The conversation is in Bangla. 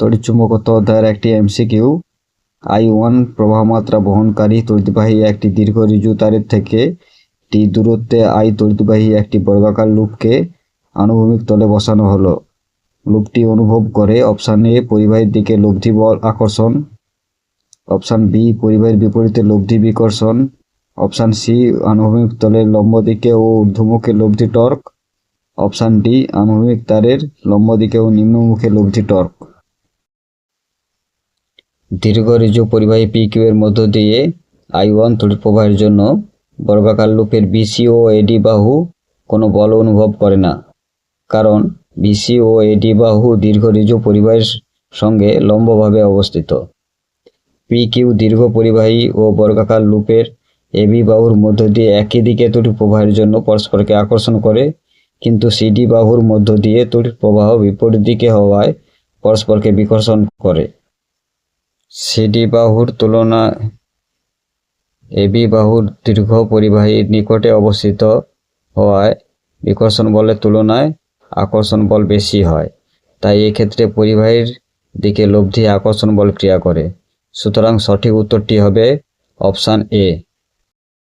তড়িৎচুম্বকত্ব অধ্যায়ের একটি এমসিকিউ, আই ওয়ান প্রবাহ মাত্রা বহনকারী তড়িৎবাহী একটি দীর্ঘ ঋজু তারের থেকে টি দূরত্বে আই তড়িৎবাহী একটি বর্গাকার লুপকে আনুভূমিক তলে বসানো হলো। লুপটি অনুভব করে অপশান এ পরিবাহীর দিকে লব্ধি বল আকর্ষণ, অপশান বি পরিবাহীর বিপরীতে লব্ধি বিকর্ষণ, অপশান সি আনুভূমিক তলের লম্ব দিকে ও ঊর্ধ্বমুখে লব্ধি টর্ক, অপশান ডি আনুভূমিক তারের লম্ব দিকে ও নিম্নমুখে লব্ধি টর্ক। দীর্ঘ পরিবাহী পি কিউ এর মধ্য দিয়ে আই ওয়ান তড়িৎ প্রবাহের জন্য বর্গাকার লুপের বিসি ও এডি বাহু কোনো বল অনুভব করে না। কারণ বিসি ও এডি বাহু দীর্ঘ ঋজু পরিবাহের সঙ্গে লম্বভাবে অবস্থিত। পি কিউ দীর্ঘ পরিবাহী ও বর্গাকার লুপের এবি বাহুর মধ্য দিয়ে একই দিকে তড়িৎ প্রবাহের জন্য পরস্পরকে আকর্ষণ করে, কিন্তু সিডি বাহুর মধ্য দিয়ে তড়িৎ প্রবাহ বিপরীত দিকে হওয়ায় পরস্পরকে বিকর্ষণ করে। সিডি বাহুর তুলনায় এবি বাহুর দীর্ঘ পরিবাহীর নিকটে অবস্থিত হওয়ায় বিকর্ষণ বলের তুলনায় আকর্ষণ বল বেশি হয়। তাই এক্ষেত্রে পরিবাহীর দিকে লব্ধি আকর্ষণ বল ক্রিয়া করে। সুতরাং সঠিক উত্তরটি হবে অপশান এ।